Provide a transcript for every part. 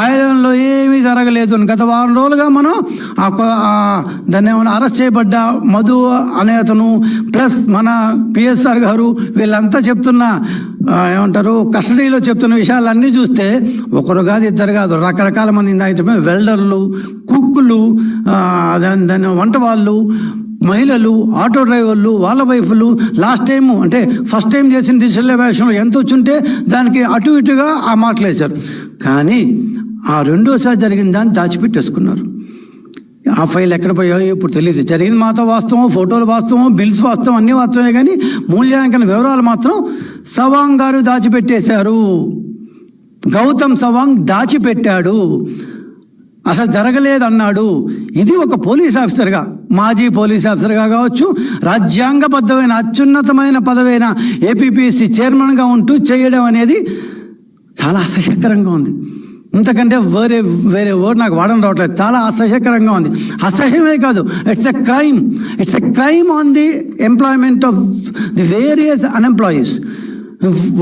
థాయిలాండ్లో ఏమీ జరగలేదు. అని గత వారం రోజులుగా మనం దాన్ని ఏమైనా అరెస్ట్ చేయబడ్డ మధు అనే అతను ప్లస్ మన పిఎస్ఆర్ గారు వీళ్ళంతా చెప్తున్న ఏమంటారు కస్టడీలో చెప్తున్న విషయాలన్నీ చూస్తే ఒకరు కాదు ఇద్దరు కాదు రకరకాల మంది ఇందాక చెప్పిన వెల్డర్లు కుక్కులు దాని దాని వంట వాళ్ళు మహిళలు ఆటో డ్రైవర్లు వాళ్ళ వైఫ్లు లాస్ట్ టైం అంటే ఫస్ట్ టైం చేసిన డిజిటల్ ఎవాల్యూషన్లో ఎంత వచ్చుంటే దానికి అటు ఇటుగా ఆ మాటలు వేశారు కానీ ఆ రెండోసారి జరిగిన దాన్ని దాచిపెట్టేసుకున్నారు. ఆ ఫైల్ ఎక్కడ పోయాయో ఇప్పుడు తెలియదు జరిగింది మాతో వాస్తవం ఫోటోలు వాస్తవం బిల్స్ వాస్తవం అన్నీ వాస్తవమే కానీ మూల్యాంకన వివరాలు మాత్రం సవాంగ్ గారు దాచిపెట్టేశారు. గౌతమ్ సవాంగ్ దాచిపెట్టాడు. అసలు జరగలేదన్నాడు. ఇది ఒక పోలీస్ ఆఫీసర్గా మాజీ పోలీస్ ఆఫీసర్గా కావచ్చు రాజ్యాంగబద్ధమైన అత్యున్నతమైన పదవైన ఏపీపీఎస్సీ చైర్మన్గా ఉంటూ చేయడం అనేది చాలా అసహ్యకరంగా ఉంది. ఇంతకంటే వేరే వేరే వర్డ్ నాకు వాడడం రావట్లేదు. చాలా అసహ్యకరంగా ఉంది. అసహ్యమే కాదు. It's a crime it's a crime on the employment of the various unemployees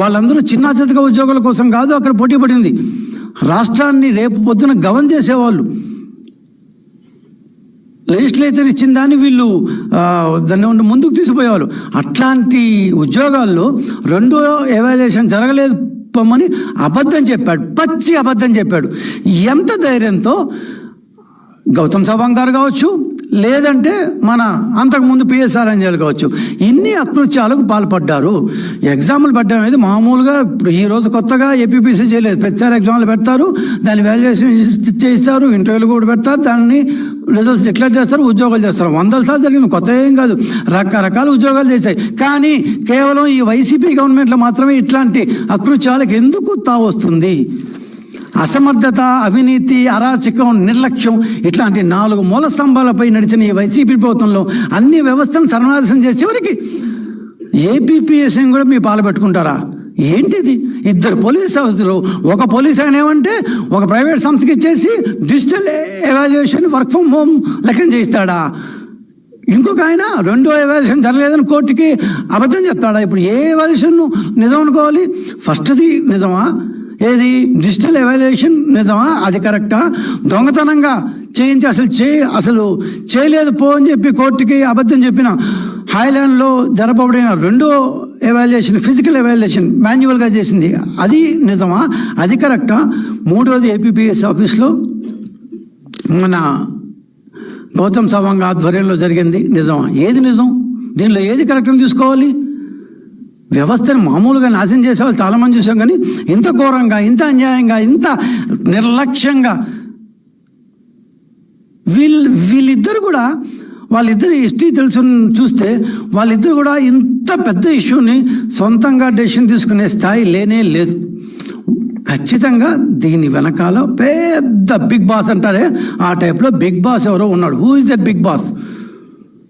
వాళ్ళందరూ చిన్న చితక ఉద్యోగుల కోసం కాదు అక్కడ పోటీ పడింది. రాష్ట్రాన్ని రేపు పొద్దున గవన్ చేసేవాళ్ళు. లెజిస్లేచర్ ఇచ్చిన దాన్ని వీళ్ళు దాన్ని ఉండి ముందుకు తీసుకుపోయేవాళ్ళు. అట్లాంటి ఉద్యోగాల్లో రెండో ఎవాల్యుయేషన్ జరగలేదు. అని అబద్ధం చెప్పాడు. పచ్చి అబద్ధం చెప్పాడు. ఎంత ధైర్యంతో గౌతమ్ సవాంగ్ గారు కావచ్చు లేదంటే మన అంతకుముందు పిఎస్ఆర్ అంజల్ కావచ్చు. ఇన్ని అకృత్యాలకు పాల్పడ్డారు. ఎగ్జామ్లు పెట్టడం అనేది మామూలుగా ఈరోజు కొత్తగా ఏపీపీసీ చేయలేదు. ప్రతిసారి ఎగ్జామ్లు పెడతారు దాన్ని వాల్యుయేషన్ చేస్తారు ఇంటర్వ్యూలు కూడా పెడతారు దాన్ని రిజల్ట్స్ డిక్లేర్ చేస్తారు ఉద్యోగాలు చేస్తారు. వందల సార్లు జరిగింది కొత్త ఏం కాదు. రకరకాల ఉద్యోగాలు చేశాయి. కానీ కేవలం ఈ వైసీపీ గవర్నమెంట్లో మాత్రమే ఇట్లాంటి అకృత్యాలకు ఎందుకు తావొస్తుంది? అసమర్థత అవినీతి అరాచకం నిర్లక్ష్యం ఇట్లాంటి నాలుగు మూల స్తంభాలపై నడిచిన ఈ వైసీపీ ప్రభుత్వంలో అన్ని వ్యవస్థను సర్వనాశనం చేసేవరికి ఏపీపీఎస్ఎం కూడా మీ పాలు పెట్టుకుంటారా? ఏంటిది? ఇద్దరు పోలీస్ సంస్థలు ఒక పోలీస్ ఆయన ఏమంటే ఒక ప్రైవేట్ సంస్థకి ఇచ్చేసి digital evaluation work from home లెక్కన చేయిస్తాడా? ఇంకొక ఆయన రెండో ఎవాల్యుయేషన్ జరగలేదని కోర్టుకి అబద్ధం చెప్తాడా? ఇప్పుడు ఏ ఎవాల్యుయేషన్ నిజం అనుకోవాలి? ఫస్ట్ది నిజమా? ఏది? డిజిటల్ ఎవాల్యుయేషన్ నిజమా? అది కరెక్టా దొంగతనంగా చేయించి అసలు చే అసలు చేయలేదు పో అని చెప్పి కోర్టుకి అబద్ధం చెప్పిన హైలాండ్లో జరపబడిన రెండో ఎవాల్యుయేషన్ ఫిజికల్ ఎవాల్యుయేషన్ మాన్యువల్గా చేసింది. అది నిజమా? అది కరెక్టా మూడోది ఏపీపీఎస్ ఆఫీస్లో మన గౌతమ్ సవాంగ్ ఆధ్వర్యంలో జరిగింది. నిజమా? ఏది నిజం? దీనిలో ఏది కరెక్ట్ అని తీసుకోవాలి వ్యవస్థను మామూలుగా నాశనం చేసే వాళ్ళు చాలామంది చూసాం కానీ ఇంత ఘోరంగా ఇంత అన్యాయంగా ఇంత నిర్లక్ష్యంగా వీళ్ళు వీళ్ళిద్దరు కూడా వాళ్ళిద్దరి హిస్టరీ తెలుసు చూస్తే వాళ్ళిద్దరు కూడా ఇంత పెద్ద ఇష్యూని సొంతంగా డెసిషన్ తీసుకునే స్థాయి లేనే లేదు. ఖచ్చితంగా దీని వెనకాల పెద్ద బిగ్ బాస్ అంటారే ఆ టైప్లో బిగ్ బాస్ ఎవరో ఉన్నాడు. Who is that big boss?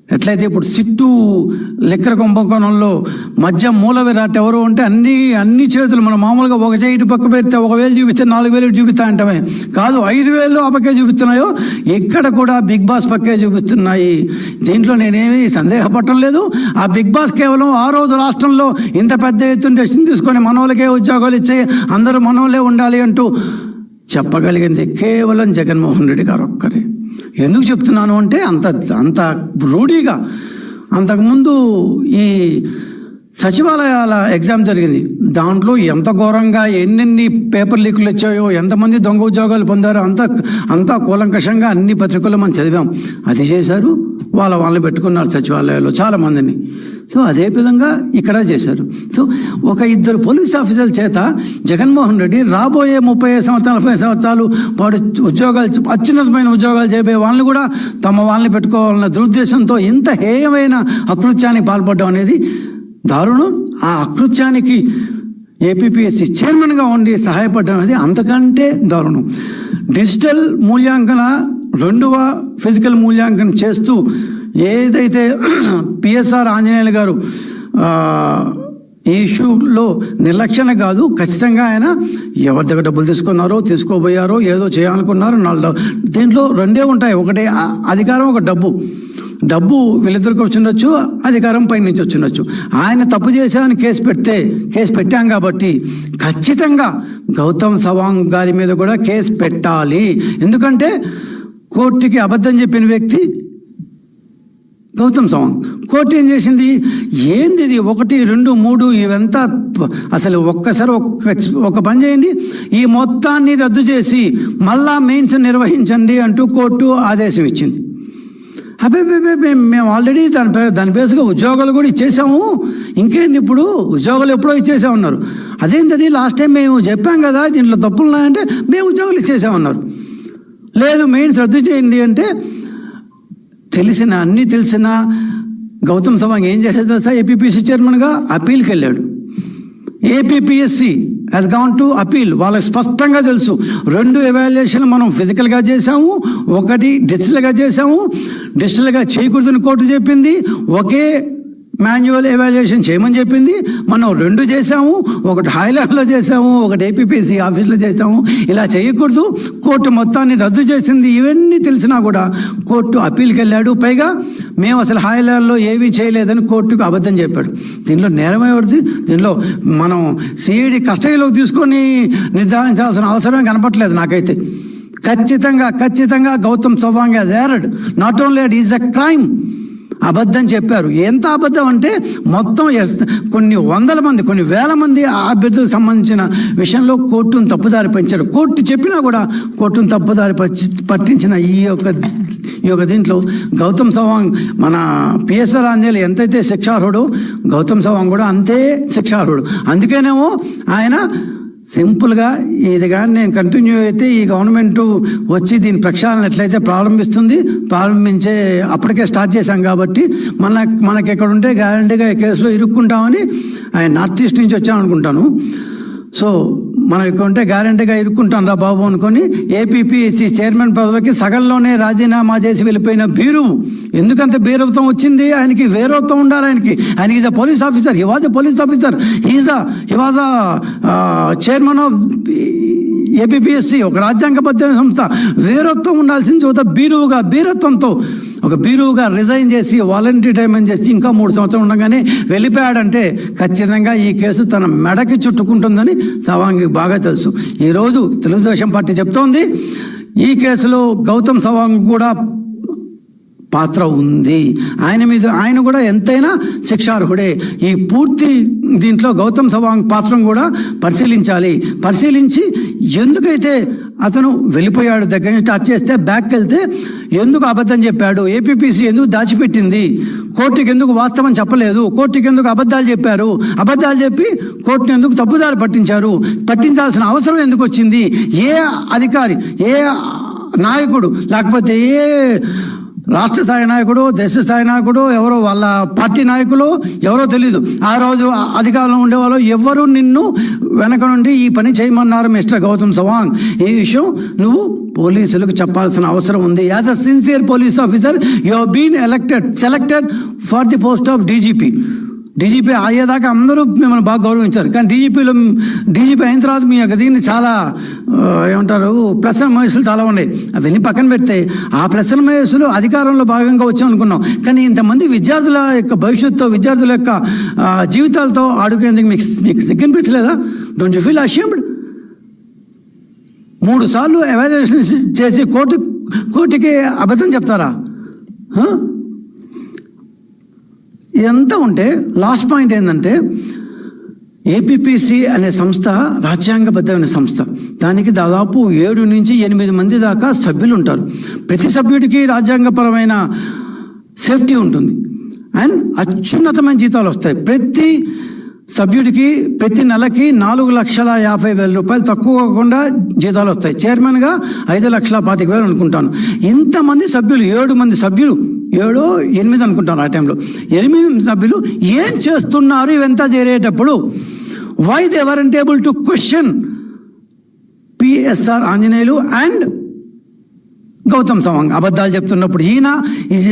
ఎట్లయితే ఇప్పుడు సిట్టు లెక్కర కుంభకోణంలో మధ్య మూల విరాట్ ఎవరు ఉంటే అన్ని అన్ని చేతులు మనం మామూలుగా ఒక చేయి ఇటు పక్క పెడితే ఒక వేలు చూపిస్తే నాలుగు వేలు చూపిస్తా అంటమే కాదు ఐదు వేలు ఆ పక్కే చూపిస్తున్నాయో? ఎక్కడ కూడా బిగ్ బాస్ పక్కే చూపిస్తున్నాయి. దీంట్లో నేనేమి సందేహపడటం లేదు. ఆ బిగ్ బాస్ కేవలం ఆ రోజు రాష్ట్రంలో ఇంత పెద్ద ఎత్తున డెసిషన్ తీసుకొని మనోళ్ళకే ఉద్యోగాలు ఇచ్చే అందరూ మనోళ్ళే ఉండాలి అంటూ చెప్పగలిగింది కేవలం జగన్మోహన్ రెడ్డి గారు ఒక్కరే ఎందుకు చెప్తున్నాను అంటే అంత అంత రూఢీగా అంతకుముందు ఈ సచివాలయాల ఎగ్జామ్ జరిగింది. దాంట్లో ఎంత ఘోరంగా ఎన్నెన్ని పేపర్ లీకులు వచ్చాయో ఎంతమంది దొంగ ఉద్యోగాలు పొందారో అంత అంతా కూలంకషంగా అన్ని పత్రికల్లో మనం చదివాం. అది చేశారు. వాళ్ళ వాళ్ళని పెట్టుకున్నారు సచివాలయాల్లో చాలామందిని. సో అదే విధంగా ఇక్కడ చేశారు. సో ఒక ఇద్దరు పోలీస్ ఆఫీసర్ల చేత జగన్మోహన్ రెడ్డి రాబోయే ముప్పై ఐదు సంవత్సరాలు నలభై సంవత్సరాలు వాడు ఉద్యోగాలు అత్యున్నతమైన ఉద్యోగాలు చేపే వాళ్ళని కూడా తమ వాళ్ళని పెట్టుకోవాలన్న దురుద్దేశంతో ఇంత హేయమైన అకృత్యానికి పాల్పడడం అనేది దారుణం. ఆ అకృత్యానికి ఏపీపీఎస్సీ చైర్మన్గా ఉండి సహాయపడడం అనేది అంతకంటే దారుణం. డిజిటల్ మూల్యాంకన రెండవ ఫిజికల్ మూల్యాంకనం చేస్తూ ఏదైతే పిఎస్ఆర్ ఆంజనేయులు గారు ఈ ఇష్యూలో నిర్లక్ష్యం కాదు ఖచ్చితంగా ఆయన ఎవరి దగ్గర డబ్బులు తీసుకున్నారో తీసుకోబోయారో ఏదో చేయాలనుకున్నారో నాలుగు దీంట్లో రెండే ఉంటాయి. ఒకటి అధికారం ఒక డబ్బు. డబ్బు వీళ్ళిద్దరికి వచ్చిండొచ్చు అధికారం పై నుంచి వచ్చిండొచ్చు ఆయన తప్పు చేశామని కేసు పెడితే కేసు పెట్టాం కాబట్టి ఖచ్చితంగా గౌతమ్ సవాంగ్ గారి మీద కూడా కేసు పెట్టాలి. ఎందుకంటే కోర్టుకి అబద్ధం చెప్పిన వ్యక్తి గౌతమ్ సవాంగ్. కోర్టు ఏం చేసింది? ఏంది ఇది? ఒకటి రెండు మూడు ఇవంతా అసలు ఒక్కసారి ఒక్క ఒక పని చేయండి. ఈ మొత్తాన్ని రద్దు చేసి మళ్ళా మెయిన్స్ నిర్వహించండి అంటూ కోర్టు ఆదేశం ఇచ్చింది. అబ్బే మేము మేము ఆల్రెడీ దాని పే- దాని బేస్గా ఉద్యోగాలు కూడా ఇచ్చేసాము. ఇంకేంది ఇప్పుడు? ఉద్యోగాలు ఎప్పుడో ఇచ్చేసామన్నారు. అదేంటది లాస్ట్ టైం మేము చెప్పాం కదా దీంట్లో తప్పులు ఉన్నాయంటే మేము ఉద్యోగాలు ఇచ్చేసామన్నారు. లేదు మెయిన్స్ రద్దు చేయండి అంటే తెలిసిన అన్నీ తెలిసిన గౌతమ్ సవాంగ్ ఏం చేసేది సార్ ఏపీపీసీ చైర్మన్గా అప్పీల్కి వెళ్ళాడు APPSC has gone to appeal వాళ్ళకి స్పష్టంగా తెలుసు. రెండు ఎవాల్యుయేషన్ మనం ఫిజికల్గా చేసాము ఒకటి డిజిటల్గా చేసాము డిజిటల్గా చేయకూడదని కోర్టు చెప్పింది. ఒకే మాన్యువల్ ఎవాల్యుయేషన్ చేయమని చెప్పింది. మనం రెండు చేసాము ఒకటి హైలాండ్లో చేసాము ఒకటి ఏపీపీసీ ఆఫీస్లో చేసాము ఇలా చేయకూడదు. కోర్టు మొత్తాన్ని రద్దు చేసింది. ఇవన్నీ తెలిసినా కూడా కోర్టు అప్పీల్కి వెళ్ళాడు. పైగా మేము అసలు హైలాండ్లో ఏమీ చేయలేదని కోర్టుకు అబద్ధం చెప్పాడు. దీనిలో నేరమేవాడిది దీనిలో మనం సిఐడి కస్టడీలోకి తీసుకొని నిర్ధారించాల్సిన అవసరం కనపట్లేదు నాకైతే. ఖచ్చితంగా ఖచ్చితంగా Gautam Sawang as erred not only it is a crime అబద్ధం చెప్పారు. ఎంత అబద్ధం అంటే మొత్తం ఎస్- కొన్ని వందల మంది కొన్ని వేల మంది అభ్యర్థులకు సంబంధించిన విషయంలో కోర్టును తప్పుదారి పంచారు కోర్టు చెప్పినా కూడా కోర్టును తప్పుదారి పచ్చి- పట్టించిన ఈ యొక్క ఈ యొక్క దీంట్లో గౌతమ్ సవాంగ్ మన పిఎస్ఆర్ ఆంజనేయులు ఎంతైతే శిక్షార్హుడు గౌతమ్ సవాంగ్ కూడా అంతే శిక్షార్హుడు. అందుకేనేమో ఆయన సింపుల్గా ఇది కానీ నేను కంటిన్యూ అయితే ఈ గవర్నమెంట్ వచ్చి దీని ప్రక్షాళన ఎట్లయితే ప్రారంభిస్తుంది ప్రారంభించే అప్పటికే స్టార్ట్ చేశాం కాబట్టి మన మనకి ఎక్కడ ఉంటే గ్యారంటీగా కేసులో ఇరుక్కుంటామని ఆయన నార్త్ ఈస్ట్ నుంచి వచ్చామనుకుంటాను. సో మనం ఉంటే గ్యారంటీగా ఇరుక్కుంటాం రా బాబు అనుకొని ఏపీపీఎస్సీ చైర్మన్ పదవికి సగంలోనే రాజీనామా చేసి వెళ్ళిపోయిన బీరువు ఎందుకంత బీరవత్వం వచ్చింది? ఆయనకి వేరవత్వం ఉండాలి ఆయనకి. ఆయన is a police officer he was a police officer he's a he was a chairman of APPSC ఒక రాజ్యాంగబద్ధమైన సంస్థ. వీరత్వం ఉండాల్సింది ఒక బీరువుగా బీరత్వంతో ఒక బీరువుగా రిజైన్ చేసి వాలంటీర్ టైం అని చేసి ఇంకా మూడు సంవత్సరం ఉండగానే వెళ్ళిపోయాడంటే ఖచ్చితంగా ఈ కేసు తన మెడకి చుట్టుకుంటుందని సవాంగ్కి బాగా తెలుసు. ఈరోజు తెలుగుదేశం పార్టీ చెప్తోంది ఈ కేసులో గౌతమ్ సవాంగ్ కూడా పాత్ర ఉంది. ఆయన మీద ఆయన కూడా ఎంతైనా శిక్షార్హుడే. ఈ పూర్తి దీంట్లో గౌతమ్ సవాంగ్ పాత్రను కూడా పరిశీలించాలి. పరిశీలించి ఎందుకైతే అతను వెళ్ళిపోయాడు దగ్గర నుంచి స్టార్ట్ చేస్తే బ్యాక్ వెళ్తే ఎందుకు అబద్ధం చెప్పాడు? ఏపీపీసీ ఎందుకు దాచిపెట్టింది? కోర్టుకి ఎందుకు వాస్తవం చెప్పలేదు? కోర్టుకి ఎందుకు అబద్ధాలు చెప్పారు? అబద్ధాలు చెప్పి కోర్టుని ఎందుకు తప్పుదారి పట్టించారు? పట్టించాల్సిన అవసరం ఎందుకు వచ్చింది? ఏ అధికారి ఏ నాయకుడు లేకపోతే ఏ రాష్ట్ర స్థాయి నాయకుడు దేశ స్థాయి నాయకుడు ఎవరో వాళ్ళ పార్టీ నాయకులు ఎవరో తెలీదు. ఆ రోజు అధికారంలో ఉండేవాళ్ళు ఎవరు నిన్ను వెనక నుండి ఈ పని చేయమన్నారు మిస్టర్ గౌతమ్ సవాంగ్. ఈ విషయం నువ్వు పోలీసులకు చెప్పాల్సిన అవసరం ఉంది. As a sincere police officer you been elected selected for the post of DGP DGP అయ్యేదాకా అందరూ మిమ్మల్ని బాగా గౌరవించారు. కానీ డీజీపీలో డీజీపీ అయిన తర్వాత మీ యొక్క దీన్ని చాలా ఏమంటారు ప్లస్ మయస్సులు చాలా ఉన్నాయి. అవన్నీ పక్కన పెడితే ఆ ప్లస్ మయస్సులు అధికారంలో భాగంగా వచ్చాం అనుకున్నాం కానీ ఇంతమంది విద్యార్థుల యొక్క భవిష్యత్తుతో విద్యార్థుల యొక్క జీవితాలతో ఆడుకునేందుకు మీకు మీకు సిగ్గనిపించలేదా? డోంట్ యూ ఫీల్ అషేమ్డ్ మూడు సార్లు ఎవాల్యుయేషన్ చేసి కోర్టు కోర్టుకి అబద్ధం చెప్తారా? ఇదంతా ఉంటే లాస్ట్ పాయింట్ ఏంటంటే ఏపీపీసీ అనే సంస్థ రాజ్యాంగబద్ధమైన సంస్థ. దానికి దాదాపు ఏడు నుంచి ఎనిమిది మంది దాకా సభ్యులు ఉంటారు ప్రతి సభ్యుడికి రాజ్యాంగపరమైన సేఫ్టీ ఉంటుంది. అండ్ అత్యున్నతమైన జీతాలు వస్తాయి ప్రతి సభ్యుడికి ప్రతి నెలకి నాలుగు లక్షల యాభై వేల రూపాయలు తక్కువ కాకుండా జీతాలు వస్తాయి. చైర్మన్గా ఐదు లక్షల పాతిక వేలు అనుకుంటాను. ఇంతమంది సభ్యులు ఏడు మంది సభ్యులు ఏడు ఎనిమిది అనుకుంటాను ఆ టైంలో. ఎనిమిది సభ్యులు ఏం చేస్తున్నారు? ఇవంతా చేరేటప్పుడు why they weren't able to question PSR Anjaneyulu and Gautam Sawang అబద్ధాలు చెప్తున్నప్పుడు ఈయన ఈజ్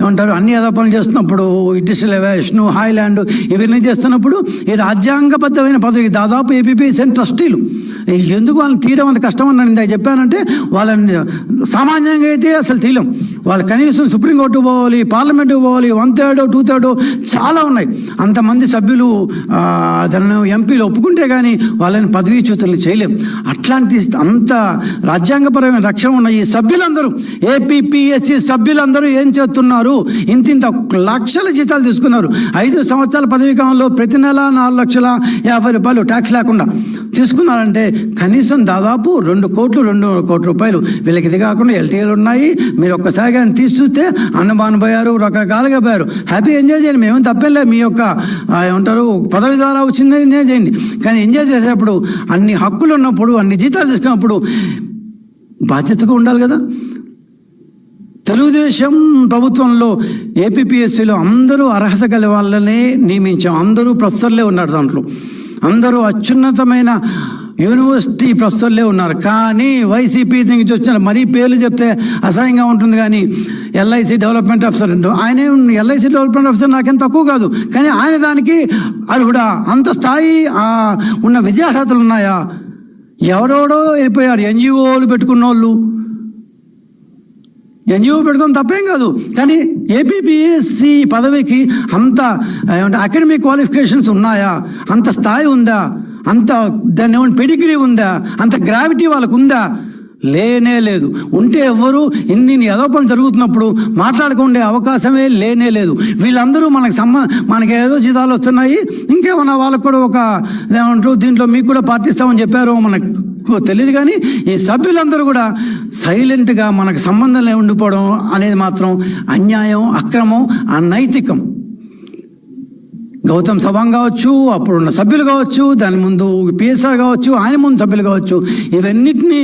ఏమంటారు అన్ని అదపనలు చేస్తున్నప్పుడు డిజిటల్ ఎవాల్యుయేషన్ హాయ్లాండ్ ఇవన్నీ చేస్తున్నప్పుడు ఈ రాజ్యాంగబద్ధమైన పదవి దాదాపు ఏపీపీఎస్ఎన్ ట్రస్టీలు. ఎందుకు వాళ్ళని తీయడం అంత కష్టం అని నేను చెప్పానంటే వాళ్ళని సామాన్యంగా అయితే అసలు తీయలేం. వాళ్ళు కనీసం సుప్రీంకోర్టు పోవాలి పార్లమెంటుకు పోవాలి వన్ థర్డ్ టూ థర్డ్ చాలా ఉన్నాయి. అంతమంది సభ్యులు దాన్ని ఎంపీలు ఒప్పుకుంటే కానీ వాళ్ళని పదవీచ్యుతులు చేయలేం. అట్లాంటి అంత రాజ్యాంగపరమైన రక్షణ ఉన్న ఈ సభ్యులందరూ ఏపీపీఎస్సీ సభ్యులందరూ ఏం చేస్తున్నారు? ఇంత ఇంత లక్షల జీతాలు తీసుకున్నారు. ఐదు సంవత్సరాల పదవీ కాలంలో ప్రతి నెల నాలుగు లక్షల యాభై రూపాయలు ట్యాక్స్ లేకుండా తీసుకున్నారంటే కనీసం దాదాపు రెండు కోట్లు రెండు కోట్ల రూపాయలు. వీళ్ళకి ఇది కాకుండా ఎల్టీఏలు ఉన్నాయి. మీరు ఒక్కసారి కానీ తీసి చూస్తే అన్నబాను పోయారు రకరకాలుగా పోయారు. హ్యాపీ ఎంజాయ్ చేయండి. మేమేం తప్పేలే మీ యొక్క ఏమంటారు పదవి ద్వారా వచ్చిందని ఎంజాయ్ చేయండి. కానీ ఎంజాయ్ చేసేటప్పుడు అన్ని హక్కులు ఉన్నప్పుడు అన్ని జీతాలు తీసుకున్నప్పుడు బాధ్యతగా ఉండాలి కదా. తెలుగుదేశం ప్రభుత్వంలో ఏపీపీఎస్సీలో అందరూ అర్హత గల వాళ్ళనే నియమించాం. అందరూ ప్రొఫెసర్లే ఉన్నారు దాంట్లో. అందరూ అత్యున్నతమైన యూనివర్సిటీ ప్రొఫెసర్లే ఉన్నారు. కానీ వైసీపీ నుంచి వచ్చిన మరీ పేర్లు చెప్తే అసహ్యంగా ఉంటుంది కానీ ఎల్ఐసి డెవలప్మెంట్ ఆఫీసర్ అంటూ ఆయన ఎల్ఐసి డెవలప్మెంట్ ఆఫీసర్ నాకేం తక్కువ కాదు. కానీ ఆయన దానికి అర్హుడా? అంత స్థాయి ఉన్న విద్యార్హతలు ఉన్నాయా? ఎవరెవడో వెళ్ళిపోయారు ఎన్జిఓలు పెట్టుకున్న వాళ్ళు ఎన్జిఓ పెట్టుకొని తప్పేం కాదు. కానీ ఏపీపీఎస్సి పదవికి అంత అకాడమిక్ క్వాలిఫికేషన్స్ ఉన్నాయా? అంత స్థాయి ఉందా? అంత దాన్ని ఏమైనా పెడిగిరీ ఉందా? అంత గ్రావిటీ వాళ్ళకు ఉందా? లేనే లేదు. ఉంటే ఎవ్వరు ఇన్ని ఎదోపలు జరుగుతున్నప్పుడు మాట్లాడుకుండే అవకాశమే లేనే లేదు. వీళ్ళందరూ మనకు సంబ మనకి ఏదో జీతాలు వస్తున్నాయి. ఇంకేమన్నా వాళ్ళకు కూడా ఒక ఏమంటారు దీంట్లో మీకు కూడా పాటిస్తామని చెప్పారు మనకు తెలియదు కానీ ఈ సభ్యులందరూ కూడా సైలెంట్గా మనకు సంబంధం ఉండిపోవడం అనేది మాత్రం అన్యాయం అక్రమం అనైతికం. గౌతమ్ సవాంగ్ కావచ్చు అప్పుడున్న సభ్యులు కావచ్చు దాని ముందు పిఎస్ఆర్ కావచ్చు ఆయన ముందు సభ్యులు కావచ్చు ఇవన్నిటినీ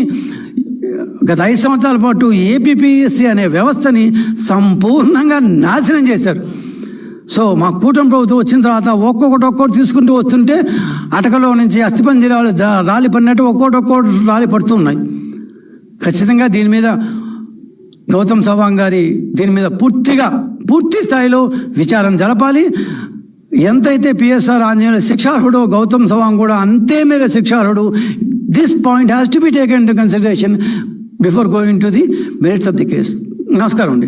గత ఐదు సంవత్సరాల పాటు ఏపీపీఎస్సీ అనే వ్యవస్థని సంపూర్ణంగా నాశనం చేశారు. సో మా కూటమి ప్రభుత్వం వచ్చిన తర్వాత ఒక్కొక్కటి ఒక్కొక్కటి తీసుకుంటూ వస్తుంటే అటకలో నుంచి అస్థిపంజరాలు రాలి పడినట్టు ఒక్కొక్కటి ఒక్కొక్కటి రాలి పడుతున్నాయి ఖచ్చితంగా దీని మీద గౌతమ్ సవాంగ్ గారి దీని మీద పూర్తిగా పూర్తి స్థాయిలో విచారం జరపాలి. ఎంతైతే పిఎస్ఆర్ ఆంజనేయులు శిక్షార్హుడో గౌతమ్ సవాంగ్ కూడా అంతే మేర శిక్షార్హుడు. This point has to be taken to consideration before going to the merits of the case నమస్కారం అండి.